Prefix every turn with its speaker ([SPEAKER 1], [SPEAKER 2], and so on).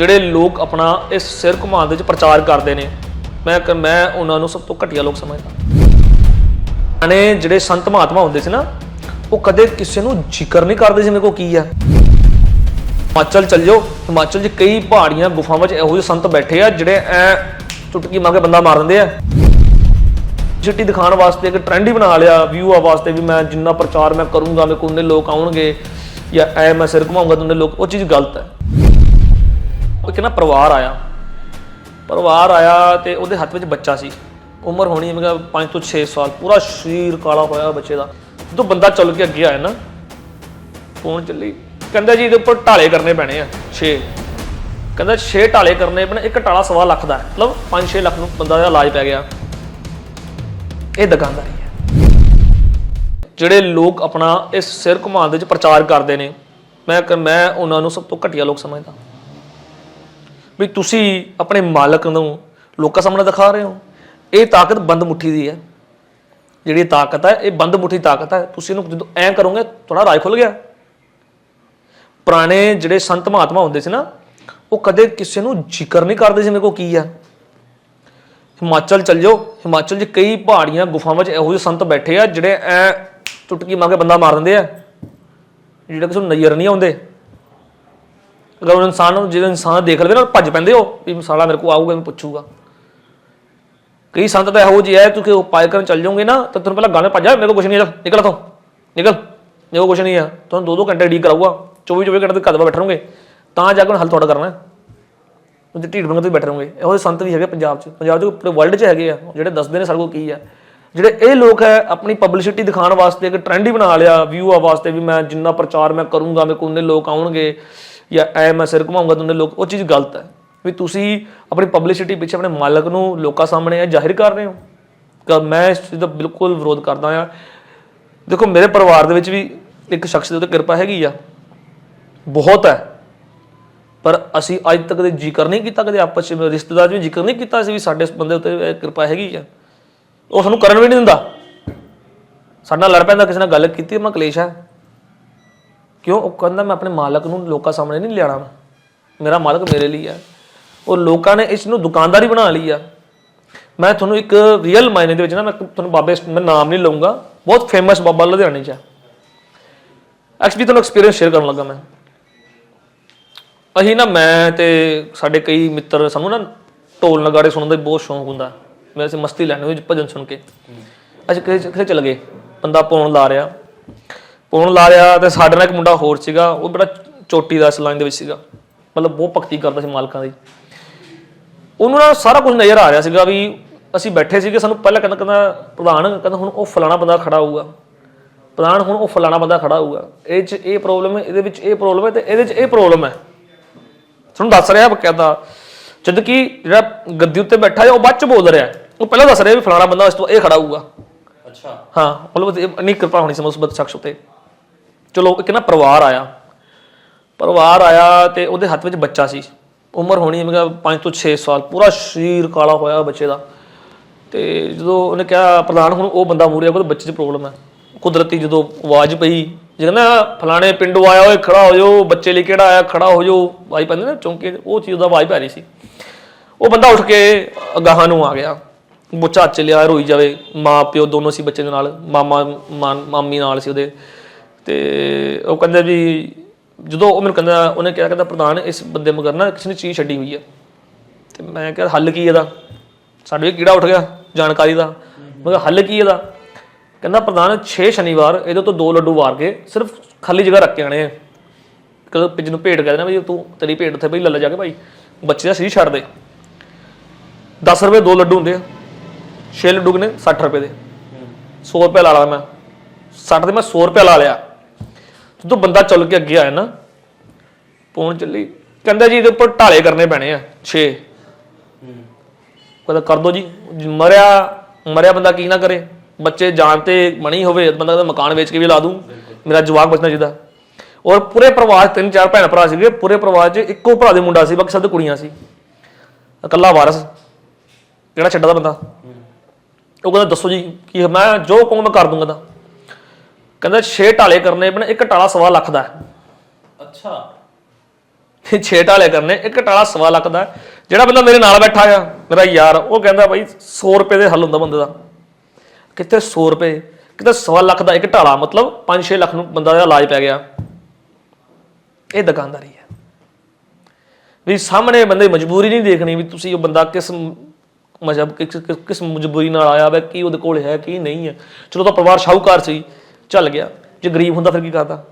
[SPEAKER 1] ਜਿਹੜੇ ਲੋਕ ਆਪਣਾ ਇਸ ਸਿਰ ਘੁਮਾਉਣ ਦੇ ਵਿੱਚ ਪ੍ਰਚਾਰ ਕਰਦੇ ਨੇ, ਮੈਂ ਮੈਂ ਉਹਨਾਂ ਨੂੰ ਸਭ ਤੋਂ ਘਟੀਆ ਲੋਕ ਸਮਝਦਾ। ਨੇ ਜਿਹੜੇ ਸੰਤ ਮਹਾਤਮਾ ਹੁੰਦੇ ਸੀ ਨਾ, ਉਹ ਕਦੇ ਕਿਸੇ ਨੂੰ ਜ਼ਿਕਰ ਨਹੀਂ ਕਰਦੇ ਸੀ ਮੇਰੇ ਕੋ ਕੀ ਆ। ਹਿਮਾਚਲ ਚੱਲ ਜਾਓ, ਹਿਮਾਚਲ 'ਚ ਕਈ ਪਹਾੜੀਆਂ, ਗੁਫਾਵਾਂ 'ਚ ਇਹੋ ਜਿਹੇ ਸੰਤ ਬੈਠੇ ਆ, ਜਿਹੜੇ ਐ ਚੁਟਕੀ ਮਾਰ ਕੇ ਬੰਦਾ ਮਾਰ ਦਿੰਦੇ ਆ। ਚਿੱਟੀ ਦਿਖਾਉਣ ਵਾਸਤੇ ਇੱਕ ਟ੍ਰੈਂਡ ਹੀ ਬਣਾ ਲਿਆ ਵਿਊ ਆ ਵਾਸਤੇ ਵੀ ਮੈਂ ਜਿੰਨਾ ਪ੍ਰਚਾਰ ਮੈਂ ਕਰੂੰਗਾ, ਮੇਰੇ ਕੋਲ ਉਨੇ ਲੋਕ ਆਉਣਗੇ, ਜਾਂ ਐ ਮੈਂ ਸਿਰ ਘੁਮਾਉਂਗਾ ਤਾਂ ਉਨੇ ਲੋਕ, ਉਹ ਚੀਜ਼ ਗਲਤ ਹੈ। ਉਹ ਕਹਿੰਦਾ ਪਰਿਵਾਰ ਆਇਆ। ਪਰਿਵਾਰ ਆਇਆ ਤੇ ਉਹਦੇ ਹੱਥ ਵਿੱਚ ਬੱਚਾ ਸੀ। ਉਮਰ ਹੋਣੀ ਮੈਂ 5 ਤੋਂ 6 ਸਾਲ, ਪੂਰਾ ਸਰੀਰ ਕਾਲਾ ਹੋਇਆ ਬੱਚੇ ਦਾ। ਜਦੋਂ ਬੰਦਾ ਚੱਲ ਕੇ ਅੱਗੇ ਆਇਆ ਨਾ, ਫੋਨ ਚੱਲੀ। ਕਹਿੰਦਾ ਜੀ ਇਹਦੇ ਉੱਪਰ ਢਾਲੇ ਕਰਨੇ ਪੈਣੇ ਆ 6 ਕਹਿੰਦਾ 6 ਢਾਲੇ ਕਰਨੇ ਪੈਣੇ, ਇੱਕ ਢਾਲਾ ਸਵਾ ਲੱਖ ਦਾ ਮਤਲਬ 5-6 ਲੱਖ ਨੂੰ ਬੰਦਾ ਦਾ ਇਲਾਜ ਪੈ ਗਿਆ। ਇਹ ਦੁਕਾਨਦਾਰੀ ਹੈ। ਜਿਹੜੇ ਲੋਕ ਆਪਣਾ ਇਸ ਸਿਰ ਘੁਮਾਉਣ ਦੇ ਵਿੱਚ ਪ੍ਰਚਾਰ ਕਰਦੇ ਨੇ, ਮੈਂ ਮੈਂ ਉਹਨਾਂ ਨੂੰ ਸਭ ਤੋਂ ਘਟੀਆ ਲੋਕ ਸਮਝਦਾ। ਵੀ ਤੁਸੀਂ ਆਪਣੇ ਮਾਲਕ ਨੂੰ ਲੋਕਾਂ ਸਾਹਮਣੇ ਦਿਖਾ ਰਹੇ ਹੋ। ਇਹ ਤਾਕਤ ਬੰਦ ਮੁੱਠੀ ਦੀ ਹੈ। ਜਿਹੜੀ ਇਹ ਤਾਕਤ ਹੈ, ਇਹ ਬੰਦ ਮੁੱਠੀ ਤਾਕਤ ਹੈ। ਤੁਸੀਂ ਇਹਨੂੰ ਜਦੋਂ ਐਂ ਕਰੋਗੇ, ਤੁਹਾਡਾ ਰਾਜ ਖੁੱਲ ਗਿਆ। ਪੁਰਾਣੇ ਜਿਹੜੇ ਸੰਤ ਮਹਾਤਮਾ ਹੁੰਦੇ ਸੀ ਨਾ, ਉਹ ਕਦੇ ਕਿਸੇ ਨੂੰ ਜ਼ਿਕਰ ਨਹੀਂ ਕਰਦੇ ਸੀ ਮੇਰੇ ਕੋ ਕੀ ਆ ਹਿਮਾਚਲ ਚੱਲ ਜਾਓ ਹਿਮਾਚਲ 'ਚ ਕਈ ਪਹਾੜੀਆਂ, ਗੁਫਾਵਾਂ 'ਚ ਇਹੋ ਜਿਹੇ ਸੰਤ ਬੈਠੇ ਆ, ਜਿਹੜੇ ਐ ਚੁਟਕੀ ਮਾਰ ਕੇ ਬੰਦਾ ਮਾਰ ਦਿੰਦੇ ਆ। ਜਿਹੜੇ ਕਿਸੇ ਨੂੰ ਨਜ਼ਰ ਨਹੀਂ ਆਉਂਦੇ। ਅਗਰ ਉਹ ਇਨਸਾਨ ਨੂੰ ਜਿਹੜਾ ਇਨਸਾਨ ਦੇਖ ਲਵੇ ਨਾ, ਭੱਜ ਪੈਂਦੇ ਉਹ, ਵੀ ਮਸਾਲਾ ਮੇਰੇ ਕੋ ਆਊਗਾ, ਮੈਂ ਪੁੱਛੂਗਾ। ਕਈ ਸੰਤ ਤਾਂ ਇਹੋ ਜਿਹੇ ਹੈ ਤੁਸੀਂ ਉਹ ਪਾਇ ਕਰਨ ਚੱਲ ਜਾਓਗੇ ਨਾ, ਤਾਂ ਤੁਹਾਨੂੰ ਪਹਿਲਾਂ ਗਾਣੇ ਭੱਜ ਜਾ ਮੇਰੇ ਕੋ ਕੁਛ ਨਹੀਂ ਹੈ ਨਿਕਲ ਤੋਂ ਨਿਕਲ, ਮੇਰੇ ਕੋ ਕੁਛ ਨਹੀਂ ਹੈ ਤੁਹਾਨੂੰ ਦੋ ਦੋ ਘੰਟੇ ਡੀ ਕਰਾਊਗਾ 24 24 ਘੰਟੇ ਤੱਕ ਕਦਵਾ ਬੈਠੇ ਰਹੋਗੇ, ਤਾਂ ਜਾ ਕੇ ਹੱਲ ਤੁਹਾਡਾ ਕਰਨਾ ਹੈ। ਉਹਦੇ ਢੀਡ ਬਣ ਵੀ ਬੈਠੇ ਰਹੋਗੇ। ਇਹੋ ਜਿਹੇ ਸੰਤ ਵੀ ਹੈਗੇ ਪੰਜਾਬ 'ਚ। ਪੰਜਾਬ 'ਚ ਪੂਰੇ ਵਰਲਡ 'ਚ ਹੈਗੇ ਆ, ਜਿਹੜੇ ਦੱਸਦੇ ਨੇ ਸਾਡੇ ਕੋਲ ਕੀ ਆ। ਜਿਹੜੇ ਇਹ ਲੋਕ ਹੈ, ਆਪਣੀ ਪਬਲਿਸਿਟੀ ਦਿਖਾਉਣ ਵਾਸਤੇ ਇੱਕ ਟ੍ਰੈਂਡ ਹੀ ਬਣਾ ਲਿਆ ਵਿਊ ਆ ਵਾਸਤੇ, ਵੀ ਮੈਂ ਜਿੰਨਾ ਪ੍ਰਚਾਰ ਮੈਂ ਕਰੂੰਗਾ, ਮੇਰੇ ਕੋਲ ਉਨੇ ਲੋਕ ਆਉਣਗੇ। ਜਾਂ ਐ ਮੈਂ ਸਿਰ ਘੁਮਾਉਂਗਾ ਤਾਂ ਲੋਕ ਉਹ ਚੀਜ਼ ਗਲਤ ਹੈ। ਵੀ ਤੁਸੀਂ ਆਪਣੀ ਪਬਲਿਸਿਟੀ ਪਿੱਛੇ ਆਪਣੇ ਮਾਲਕ ਨੂੰ ਲੋਕਾਂ ਸਾਹਮਣੇ ਇਹ ਜ਼ਾਹਿਰ ਕਰ ਰਹੇ ਹੋ। ਕਿ ਮੈਂ ਇਸ ਚੀਜ਼ ਦਾ ਬਿਲਕੁਲ ਵਿਰੋਧ ਕਰਦਾ ਆ ਦੇਖੋ, ਮੇਰੇ ਪਰਿਵਾਰ ਦੇ ਵਿੱਚ ਵੀ ਇੱਕ ਸ਼ਖਸ ਦੇ ਉੱਤੇ ਕਿਰਪਾ ਹੈਗੀ ਆ। ਬਹੁਤ ਹੈ। ਪਰ ਅਸੀਂ ਅੱਜ ਤੱਕ ਦੇ ਜ਼ਿਕਰ ਨਹੀਂ ਕੀਤਾ, ਕਦੇ ਆਪਸ ਵਿੱਚ ਰਿਸ਼ਤੇਦਾਰ 'ਚ ਵੀ ਜ਼ਿਕਰ ਨਹੀਂ ਕੀਤਾ ਸੀ ਵੀ ਸਾਡੇ ਇਸ ਬੰਦੇ ਉੱਤੇ ਇਹ ਕਿਰਪਾ ਹੈਗੀ ਆ। ਉਹ ਸਾਨੂੰ ਕਰਨ ਵੀ ਨਹੀਂ ਦਿੰਦਾ। ਸਾਡੇ ਨਾਲ ਲੜ ਪੈਂਦਾ, ਕਿਸੇ ਨਾਲ ਗੱਲ ਕੀਤੀ ਮੈਂ ਕਲੇਸ਼ ਹੈ। ਕਿਉਂ? ਉਹ ਕਹਿੰਦਾ, ਮੈਂ ਆਪਣੇ ਮਾਲਕ ਨੂੰ ਲੋਕਾਂ ਸਾਹਮਣੇ ਨਹੀਂ ਲਿਆਣਾ ਮੈਂ ਮੇਰਾ ਮਾਲਕ ਮੇਰੇ ਲਈ ਹੈ ਉਹ ਲੋਕਾਂ ਨੇ ਇਸ ਨੂੰ ਦੁਕਾਨਦਾਰੀ ਬਣਾ ਲਈ ਆ। ਮੈਂ ਤੁਹਾਨੂੰ ਇੱਕ ਰੀਅਲ ਮਾਇਨੇ ਦੇ ਵਿੱਚ ਨਾ, ਮੈਂ ਤੁਹਾਨੂੰ ਬਾਬੇ ਮੈਂ ਨਾਮ ਨਹੀਂ ਲਵਾਂਗਾ ਬਹੁਤ ਫੇਮਸ ਬਾਬਾ ਲੁਧਿਆਣੇ 'ਚ ਹੈ ਐਕਚੁਅਲੀ ਤੁਹਾਨੂੰ ਐਕਸਪੀਰੀਅੰਸ ਸ਼ੇਅਰ ਕਰਨ ਲੱਗਾ ਮੈਂ। ਅਸੀਂ ਨਾ ਮੈਂ ਤੇ ਸਾਡੇ ਕਈ ਮਿੱਤਰ, ਸਾਨੂੰ ਨਾ ਢੋਲ ਨਗਾੜੇ ਸੁਣਨ ਦਾ ਬਹੁਤ ਸ਼ੌਂਕ ਹੁੰਦਾ। ਮੈਂ ਅਸੀਂ ਮਸਤੀ ਲੈਣੀ ਹੋਈ ਭਜਨ ਸੁਣ ਕੇ। ਅਸੀਂ ਕਿਤੇ ਕਿਤੇ ਚਲੇ ਗਏ। ਬੰਦਾ ਪੌਣ ਲਾ ਰਿਹਾ। ਪੌਣ ਲਾ ਰਿਹਾ ਤੇ ਸਾਡੇ ਨਾਲ ਇੱਕ ਮੁੰਡਾ ਹੋਰ ਸੀਗਾ ਉਹ ਬੜਾ ਚੋਟੀ ਦਾ ਇਸ ਲਾਈਨ ਦੇ ਵਿੱਚ ਸੀਗਾ। ਮਤਲਬ ਬਹੁਤ ਭਗਤੀ ਕਰਦਾ ਸੀ ਮਾਲਕਾਂ ਦੀ। ਉਹਨੂੰ ਨਾ ਸਾਰਾ ਕੁਝ ਨਜ਼ਰ ਆ ਰਿਹਾ ਸੀਗਾ ਵੀ ਅਸੀਂ ਬੈਠੇ ਸੀਗੇ ਸਾਨੂੰ ਪਹਿਲਾਂ ਕਹਿੰਦਾ ਕਹਿੰਦਾ ਪ੍ਰਧਾਨ ਕਹਿੰਦਾ ਹੁਣ ਉਹ ਫਲਾਣਾ ਬੰਦਾ ਖੜਾ ਹੋਊਗਾ। ਪ੍ਰਧਾਨ ਹੁਣ ਉਹ ਫਲਾਣਾ ਬੰਦਾ ਖੜਾ ਹੋਊਗਾ। ਇਹ ਚ ਇਹ ਪ੍ਰੋਬਲਮ ਹੈ ਇਹਦੇ ਵਿੱਚ ਇਹ ਪ੍ਰੋਬਲਮ ਹੈ ਤੇ ਇਹਦੇ ਚ ਇਹ ਪ੍ਰੋਬਲਮ ਹੈ। ਤੁਹਾਨੂੰ ਦੱਸ ਰਿਹਾ ਬਕਾਇਦਾ। ਜਦ ਕਿ ਜਿਹੜਾ ਗੱਦੀ ਉੱਤੇ ਬੈਠਾ ਹੈ ਉਹ ਬਾਅਦ ਚ ਬੋਲ ਰਿਹਾ ਹੈ। ਉਹ ਪਹਿਲਾਂ ਦੱਸ ਰਿਹਾ ਵੀ ਫਲਾਣਾ ਬੰਦਾ ਇਸ ਤੋਂ ਇਹ ਖੜਾ ਹੋਊਗਾ।
[SPEAKER 2] ਅੱਛਾ।
[SPEAKER 1] ਹਾਂ ਮਤਲਬ ਇਹ ਇੰਨੀ ਕਿਰਪਾ ਹੋਣੀ ਸੀ ਉਸ ਬੰਦ ਸ਼ਖਸ ਉੱਤੇ। ਚਲੋ ਇੱਕ ਨਾ ਪਰਿਵਾਰ ਆਇਆ। ਪਰਿਵਾਰ ਆਇਆ ਤੇ ਉਹਦੇ ਹੱਥ ਵਿੱਚ ਬੱਚਾ ਸੀ। ਉਮਰ ਹੋਣੀ ਮੈਂ 5 ਤੋਂ 6 ਸਾਲ, ਪੂਰਾ ਸਰੀਰ ਕਾਲਾ ਹੋਇਆ ਬੱਚੇ ਦਾ। ਤੇ ਜਦੋਂ ਉਹਨੇ ਕਿਹਾ, ਪ੍ਰਧਾਨ ਹੁਣ ਉਹ ਬੰਦਾ ਮੂਰੇ ਆ ਬੱਚੇ 'ਚ ਪ੍ਰੋਬਲਮ ਹੈ। ਕੁਦਰਤੀ ਜਦੋਂ ਆਵਾਜ਼ ਪਈ, ਜੇ ਕਹਿੰਦਾ, ਫਲਾਣੇ ਪਿੰਡੋਂ ਆਇਆ ਓਏ, ਖੜਾ ਹੋ ਜਾਓ, ਬੱਚੇ ਲਈ ਕਿਹੜਾ ਆਇਆ, ਖੜਾ ਹੋ ਜਾਓ। ਆਵਾਜ਼ ਪੈਂਦੀ ਨਾ ਚੌਂਕੇ ਉਹ ਚੀਜ਼ ਦਾ ਆਵਾਜ਼ ਪੈ ਰਹੀ ਸੀ। ਉਹ ਬੰਦਾ ਉੱਠ ਕੇ ਅਗਾਹਾਂ ਨੂੰ ਆ ਗਿਆ। ਬੱਚਾ ਚੱਲਿਆ ਰੋਈ ਜਾਵੇ। ਮਾਂ ਪਿਓ ਦੋਨੋਂ ਸੀ ਬੱਚੇ ਦੇ ਨਾਲ, ਮਾਮਾ, ਮਾਂ- ਮਾਮੀ ਨਾਲ ਸੀ ਉਹਦੇ। ਤੇ ਉਹ ਕਹਿੰਦੇ ਵੀ ਜਦੋਂ ਉਹ ਮੈਨੂੰ ਕਹਿੰਦਾ, ਉਹਨੇ ਕਿਹਾ ਕਹਿੰਦਾ, ਪ੍ਰਧਾਨ, ਇਸ ਬੰਦੇ ਮਗਰ ਨਾ ਕਿਸੇ ਨੇ ਚੀਜ਼ ਛੱਡੀ ਹੋਈ ਹੈ ਤੇ ਮੈਂ ਕਿਹਾ, ਹੱਲ ਕੀ ਇਹਦਾ? ਸਾਡੇ ਵੀ ਕੀੜਾ ਉੱਠ ਗਿਆ ਜਾਣਕਾਰੀ ਦਾ। ਮੈਂ ਕਿਹਾ, ਹੱਲ ਕੀ ਇਹਦਾ? ਕਹਿੰਦਾ, ਪ੍ਰਧਾਨ 6 ਸ਼ਨੀਵਾਰ ਇਹਦੇ ਤੋਂ ਦੋ ਲੱਡੂ ਵਾਰ ਕੇ ਸਿਰਫ ਖਾਲੀ ਜਗ੍ਹਾ ਰੱਖ ਕੇ ਆਣੇ ਆ। ਕਦੋਂ ਪਿੱਛ ਨੂੰ ਭੇਡ ਕਹਿ ਦੇਣਾ ਵੀ ਤੂੰ ਤੇਰੀ ਭੇਟ ਉੱਥੇ ਬਈ ਲੱਲਾ ਜਾ ਕੇ ਭਾਈ, ਬੱਚੇ ਦਾ ਸਰੀਰ ਛੱਡ ਦੇ। 10 ਰੁਪਏ ਦੋ ਲੱਡੂ ਹੁੰਦੇ ਆ 6 ਲੱਡੂ ਕਿਨੇ? 60 ਰੁਪਏ ਦੇ। 100 ਰੁਪਏ ਲਾ ਲਾ ਮੈਂ। 60 ਦੇ ਮੈਂ 100 ਰੁਪਏ ਲਾ ਲਿਆ। ਜਦੋਂ ਬੰਦਾ ਚੱਲ ਕੇ ਅੱਗੇ ਆਇਆ ਨਾ ਪੌਣ ਚੱਲੀ, ਕਹਿੰਦਾ ਜੀ ਇਹਦੇ ਉੱਪਰ ਢਾਲੇ ਕਰਨੇ ਪੈਣੇ ਆ 6 ਕਹਿੰਦਾ ਕਰ ਦੋ ਜੀ, ਮਰਿਆ ਮਰਿਆ ਬੰਦਾ ਕੀ ਨਾ ਕਰੇ, ਬੱਚੇ ਜਾਣ ਤੇ ਮਣੀ ਹੋਵੇ, ਬੰਦਾ ਕਹਿੰਦਾ ਮਕਾਨ ਵੇਚ ਕੇ ਵੀ ਲਾ ਦੂੰ, ਮੇਰਾ ਜਵਾਕ ਬਚਣਾ ਚਾਹੀਦਾ। ਔਰ ਪੂਰੇ ਪਰਿਵਾਰ 'ਚ ਤਿੰਨ ਚਾਰ ਭੈਣ ਭਰਾ ਸੀਗੇ, ਪੂਰੇ ਪਰਿਵਾਰ 'ਚ ਇੱਕੋ ਭਰਾ ਦੇ ਮੁੰਡਾ ਸੀ, ਬਾਕੀ ਸਭ ਕੁੜੀਆਂ ਸੀ। ਇਕੱਲਾ ਵਾਰਸ, ਕਿਹੜਾ ਛੱਡਦਾ ਬੰਦਾ? ਉਹ ਕਹਿੰਦਾ ਦੱਸੋ ਜੀ, ਕਿ ਮੈਂ ਜੋ ਕਹੂੰ ਮੈਂ ਕਰ ਦੂੰਗਾ ਤਾਂ। ਕਹਿੰਦਾ ਛੇ ਢਾਲੇ ਕਰਨੇ ਪੈਣੇ ਇੱਕ ਢਾਲਾ ਸਵਾ ਲੱਖ ਦਾ।
[SPEAKER 2] ਅੱਛਾ।
[SPEAKER 1] ਛੇ ਢਾਲੇ ਕਰਨੇ ਇੱਕ ਢਾਲਾ ਸਵਾ ਲੱਖ ਦਾ। ਜਿਹੜਾ ਬੰਦਾ ਮੇਰੇ ਨਾਲ ਬੈਠਾ ਆ ਮੇਰਾ ਯਾਰ ਉਹ ਕਹਿੰਦਾ ਬਾਈ 100 ਰੁਪਏ ਦੇ ਹੱਲ ਹੁੰਦਾ ਬੰਦੇ ਦਾ। ਕਿਤੇ 100 ਰੁਪਏ? ਕਿਤੇ ਸਵਾ ਲੱਖ ਦਾ ਇੱਕ ਢਾਲਾ ਮਤਲਬ 5-6 ਲੱਖ ਨੂੰ ਬੰਦਾ ਦਾ ਇਲਾਜ ਪੈ ਗਿਆ। ਇਹ ਦੁਕਾਨਦਾਰੀ ਹੈ। ਵੀ ਸਾਹਮਣੇ ਬੰਦੇ ਮਜਬੂਰੀ ਨਹੀਂ ਦੇਖਣੀ ਵੀ ਤੁਸੀਂ ਉਹ ਬੰਦਾ ਕਿਸ ਮਜਬ ਕਿਸ ਮਜਬੂਰੀ ਨਾਲ ਆਇਆ ਵਾ ਕੀ ਉਹਦੇ ਕੋਲ ਹੈ ਕੀ ਨਹੀਂ ਹੈ। ਚਲੋ ਤਾਂ ਪਰਿਵਾਰ ਸ਼ਾਹੂਕਾਰ ਸੀ। ਚੱਲ ਗਿਆ। ਜੇ ਗਰੀਬ ਹੁੰਦਾ ਫਿਰ ਕੀ ਕਰਦਾ?